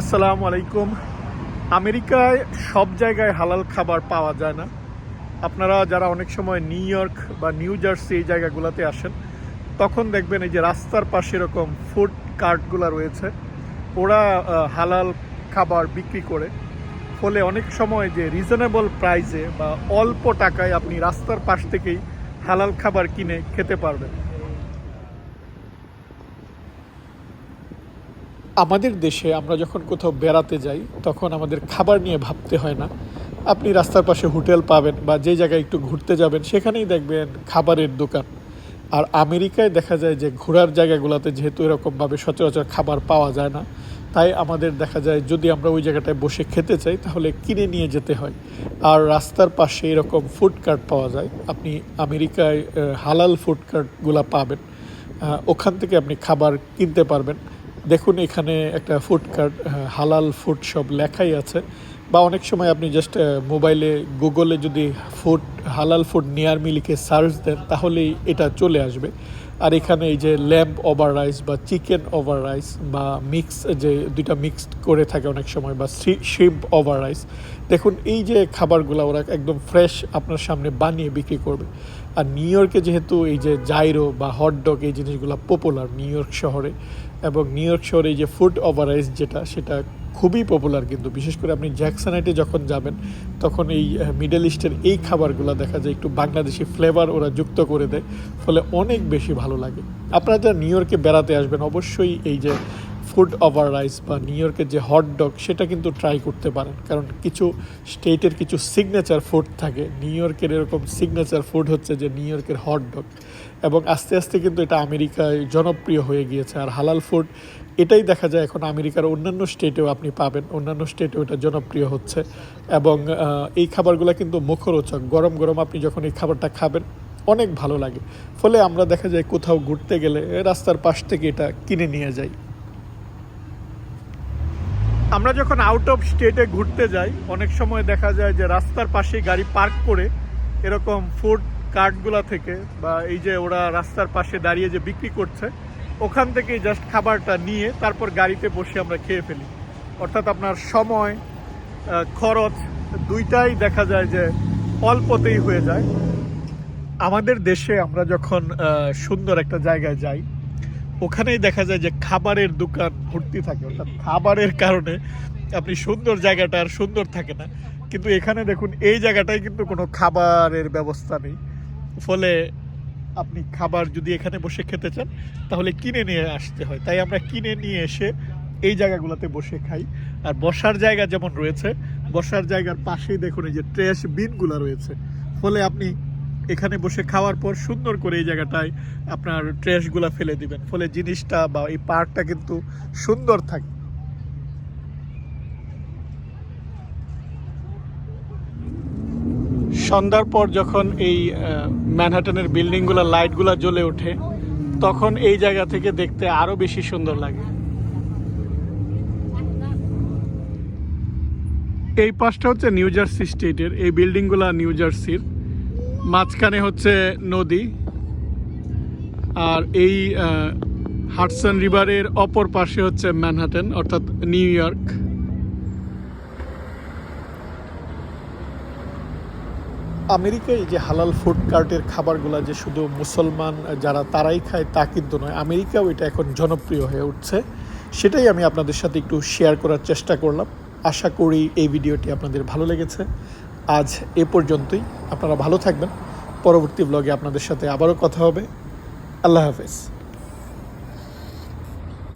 আসসালামু আলাইকুম। আমেরিকায় সব জায়গায় হালাল খাবার পাওয়া যায় না। আপনারা যারা অনেক সময় নিউ ইয়র্ক বা নিউ জার্সি এই জায়গাগুলোতে আসেন, তখন দেখবেন এই যে রাস্তার পাশে এরকম ফুড কার্টগুলো রয়েছে। ওরা হালাল খাবার বিক্রি করে। ফলে অনেক সময় যে রিজনেবল প্রাইসে বা অল্প টাকায় আপনি রাস্তার পাশ থেকেই হালাল খাবার কিনে খেতে পারবেন। আমাদের দেশে আমরা যখন কোথাও বেড়াতে যাই, তখন আমাদের খাবার নিয়ে ভাবতে হয় না। আপনি রাস্তার পাশে হোটেল পাবেন বা যে জায়গায় একটু ঘুরতে যাবেন, সেখানেই দেখবেন খাবারের দোকান। আর আমেরিকায় দেখা যায় যে ঘোরার জায়গাগুলোতে যেহেতু এরকমভাবে সচরাচর খাবার পাওয়া যায় না, তাই আমাদের দেখা যায় যদি আমরা ওই জায়গাটায় বসে খেতে চাই, তাহলে কিনে নিয়ে যেতে হয়। আর রাস্তার পাশে এরকম ফুড কার্ট পাওয়া যায়। আপনি আমেরিকায় হালাল ফুড কার্টগুলো পাবেন। ওখান থেকে আপনি খাবার কিনতে পারবেন। দেখুন, এখানে একটা ফুড কার্ট হালাল ফুড সব লেখাই আছে। বা অনেক সময় আপনি জাস্ট মোবাইলে, গুগলে যদি ফুড, হালাল ফুড নিয়ারমি লিখে সার্চ দেন, তাহলেই এটা চলে আসবে। আর এখানে এই যে ল্যাম্প ওভার রাইস বা চিকেন ওভার রাইস বা মিক্স যে দুইটা মিক্সড করে থাকে অনেক সময় বা শিম্প ওভার রাইস। দেখুন, এই যে খাবারগুলো ওরা একদম ফ্রেশ আপনার সামনে বানিয়ে বিক্রি করবে। আর নিউ ইয়র্কে যেহেতু এই যে জাইরো বা হটডগ এই জিনিসগুলো পপুলার নিউ ইয়র্ক শহরে এবং নিউ ইয়র্ক শহরে এই যে ফুড ওভার রাইস যেটা, সেটা খুবই পপুলার কিন্তু। বিশেষ করে আপনি জ্যাকসানাইটে যখন যাবেন, তখন এই মিডল ইস্টের এই খাবারগুলো দেখা যায় একটু বাংলাদেশি ফ্লেভার ওরা যুক্ত করে দেয়, ফলে অনেক বেশি ভালো লাগে। আপনারা যারা নিউ ইয়র্কে বেড়াতে আসবেন, অবশ্যই এই যে ফুড ওভার রাইস বা নিউ ইয়র্কের যে হট ডগ সেটা কিন্তু ট্রাই করতে পারেন। কারণ কিছু স্টেটের কিছু সিগনেচার ফুড থাকে। নিউ ইয়র্কের এরকম সিগনেচার ফুড হচ্ছে যে নিউ ইয়র্কের হট ডগ এবং আস্তে আস্তে কিন্তু এটা আমেরিকায় জনপ্রিয় হয়ে গিয়েছে। আর হালাল ফুড এটাই দেখা যায় এখন আমেরিকার অন্যান্য স্টেটেও আপনি পাবেন। অন্যান্য স্টেটেও এটা জনপ্রিয় হচ্ছে। এবং এই খাবারগুলো কিন্তু মুখরোচক। গরম গরম আপনি যখন এই খাবারটা খাবেন, অনেক ভালো লাগে। ফলে আমরা দেখা যায় কোথাও ঘুরতে গেলে রাস্তার পাশ থেকে এটা কিনে নিয়ে যাই। আমরা যখন আউট অফ স্টেটে ঘুরতে যাই, অনেক সময় দেখা যায় যে রাস্তার পাশে গাড়ি পার্ক করে এরকম ফুড কার্টগুলো থেকে বা এই যে ওরা রাস্তার পাশে দাঁড়িয়ে যে বিক্রি করছে ওখান থেকেই জাস্ট খাবারটা নিয়ে তারপর গাড়িতে বসে আমরা খেয়ে ফেলি। অর্থাৎ আপনার সময় খরচ দুইটাই দেখা যায় যে অল্পতেই হয়ে যায়। আমাদের দেশে আমরা যখন সুন্দর একটা জায়গায় যাই, ওখানেই দেখা যায় যে খাবারের দোকান ভর্তি থাকে। অর্থাৎ খাবারের কারণে আপনি সুন্দর জায়গাটা আর সুন্দর থাকে না। কিন্তু এখানে দেখুন, এই জায়গাটায় কিন্তু কোনো খাবারের ব্যবস্থা নেই। ফলে আপনি খাবার যদি এখানে বসে খেতে চান, তাহলে কিনে নিয়ে আসতে হয়। তাই আমরা কিনে নিয়ে এসে এই জায়গাগুলোতে বসে খাই। আর বসার জায়গা যেমন রয়েছে, বসার জায়গার পাশেই দেখুন এই যে ট্রেশ বিনগুলো রয়েছে। ফলে আপনি এখানে বসে খাওয়ার পর সুন্দর করে এই জায়গাটায় আপনার ট্রেশগুলো ফেলে দিবেন। ফলে জিনিসটা বা এই পার্কটা কিন্তু সুন্দর থাকে। সন্ধ্যার পর যখন এই ম্যানহাটনের বিল্ডিংগুলো, লাইটগুলো জ্বলে ওঠে, তখন এই জায়গা থেকে দেখতে আরও বেশি সুন্দর লাগে। এই পাশটা হচ্ছে নিউ জার্সি স্টেটের এই বিল্ডিংগুলো নিউ জার্সির। মাঝখানে হচ্ছে নদী, আর এই হাটসন রিভারের অপর পাশে হচ্ছে ম্যানহাটন, অর্থাৎ নিউ ইয়র্ক। আমেরিকায় যে হালাল ফুড কার্টের খাবারগুলো যে শুধু মুসলমান, যারা তারাই খায় তা কিন্তু নয়, আমেরিকাও এটা এখন জনপ্রিয় হয়ে উঠছে। সেটাই আমি আপনাদের সাথে একটু শেয়ার করার চেষ্টা করলাম। আশা করি এই ভিডিওটি আপনাদের ভালো লেগেছে। আজ এ পর্যন্তই। আপনারা ভালো থাকবেন। পরবর্তী ব্লগে আপনাদের সাথে আবারও কথা হবে। আল্লাহ হাফেজ।